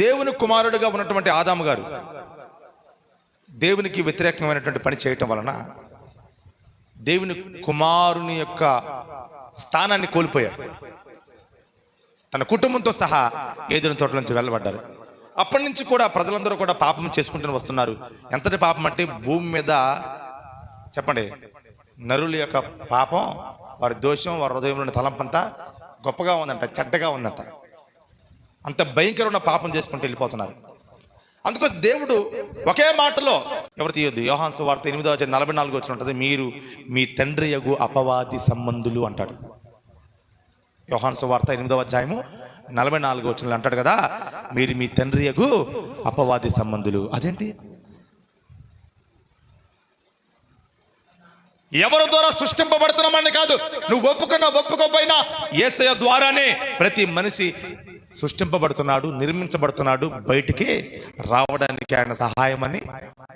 దేవుని కుమారుడిగా ఉన్నటువంటి ఆదాము గారు దేవునికి వ్యతిరేకమైనటువంటి పని చేయటం వలన దేవుని కుమారుని యొక్క స్థానాన్ని కోల్పోయారు తన కుటుంబంతో సహా ఏదైనా తోట నుంచి వెళ్ళబడ్డారు. అప్పటి నుంచి కూడా ప్రజలందరూ కూడా పాపం చేసుకుంటూ వస్తున్నారు. ఎంతటి పాపం అంటే భూమి మీద చెప్పండి నరుల యొక్క పాపం వారి దోషం వారి హృదయంలోని తలంపంతా గొప్పగా ఉందంట చెడ్డగా ఉందంట. అంత భయంకరమైన పాపం చేసుకుంటూ వెళ్ళిపోతున్నారు. అందుకోసం దేవుడు ఒకే మాటలో ఎవరు తీయొద్దు. యోహాన్సు వార్త ఎనిమిదో వచ్చి నలభై నాలుగు వచ్చిన ఉంటుంది మీరు మీ తండ్రి యగు అపవాది సంబంధులు అంటాడు. యోహాన్సు వార్త ఎనిమిదో అధ్యాయము నలభై నాలుగు వచ్చిన అంటాడు కదా మీరు మీ తండ్రి యగు అపవాది సంబంధులు. అదేంటి? ఎవరి ద్వారా సృష్టింపబడుతున్నామని కాదు నువ్వు ఒప్పుకున్నా ఒప్పుకోపోయినా ఏసయ ద్వారానే ప్రతి మనిషి సృష్టింపబడుతున్నాడు నిర్మించబడుతున్నాడు బయటికి రావడానికి ఆయన సహాయం అని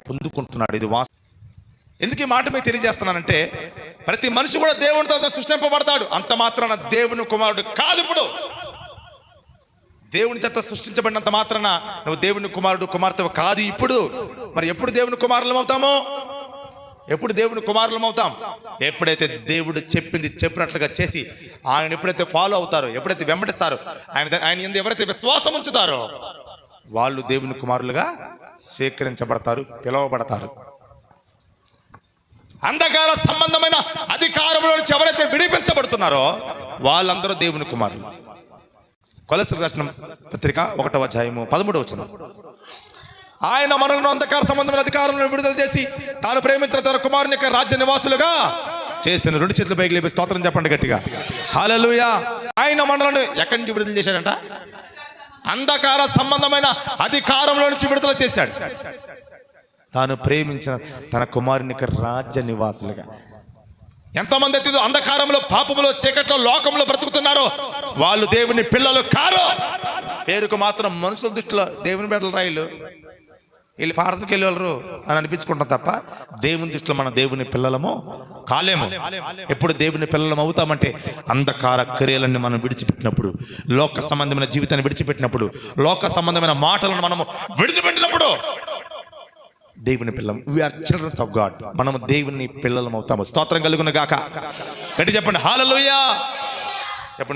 పొందుకుంటున్నాడు. ఇది వాస్తవం. ఎందుకు ఈ మాట మీకు తెలియజేస్తున్నానంటే ప్రతి మనిషి కూడా దేవుని తర్వాత సృష్టింపబడతాడు. అంత మాత్రాన దేవుని కుమారుడు కాదు ఇప్పుడు. దేవుని చేత సృష్టించబడినంత మాత్రాన నువ్వు దేవుని కుమారుడు కుమార్తె కాదు ఇప్పుడు. మరి ఎప్పుడు దేవుని కుమారులం అవుతామో? ఎప్పుడు దేవుని కుమారులం అవుతాం? ఎప్పుడైతే దేవుడు చెప్పింది చెప్పినట్లుగా చేసి ఆయన ఎప్పుడైతే ఫాలో అవుతారో ఎప్పుడైతే వెంబడిస్తారో ఆయన ఆయన ఎందు ఎవరైతే విశ్వాసం ఉంచుతారో వాళ్ళు దేవుని కుమారులుగా స్వీకరించబడతారు పిలువబడతారు. అంధకార సంబంధమైన అధికారంలో నుంచి ఎవరైతే విడిపించబడుతున్నారో వాళ్ళందరూ దేవుని కుమారులు. కొలసి రాసిన పత్రిక ఒకటవ అధ్యాయము పదమూడవ వచనం. ఆయన మనలను అంధకార సంబంధమైన అధికారంలో విడుదల చేసి తాను ప్రేమించిన తన కుమారుని యొక్క రాజ్య నివాసులుగా చేసిన రెండు చేతులు పైకి లేపి స్తోత్రం చెప్పండి గట్టిగా. హల్లెలూయా. ఆయన మనలను ఎక్కడి నుంచి విడుదల చేశాడంట? అంధకార సంబంధమైన అధికారంలో నుంచి విడుదల చేశాడు. తాను ప్రేమించిన తన కుమారుని యొక్క రాజ్య నివాసులుగా. ఎంతమంది అయితే అంధకారంలో పాపములో చీకట్లో లోకంలో బ్రతుకుతున్నారో వాళ్ళు దేవుని పిల్లలు కారు. పేరుకు మాత్రం మనుషుల దృష్టిలో దేవుని బిడ్డల రైలు వీళ్ళు భారతకి వెళ్ళరు. అని అనిపించుకుంటాం తప్ప దేవుని దృష్టిలో మన దేవుని పిల్లలము కాలేము. ఎప్పుడు దేవుని పిల్లలం అవుతామంటే అంధకార క్రియలన్నీ మనం విడిచిపెట్టినప్పుడు లోక సంబంధమైన జీవితాన్ని విడిచిపెట్టినప్పుడు లోక సంబంధమైన మాటలను మనము విడిచిపెట్టినప్పుడు దేవుని పిల్లం వీఆర్ చిల్డ్రన్స్ ఆఫ్ గాడ్ మనము దేవుని పిల్లలం అవుతాము. స్తోత్రం కలుగును గాక. గట్టి చెప్పండి. హాలలుయా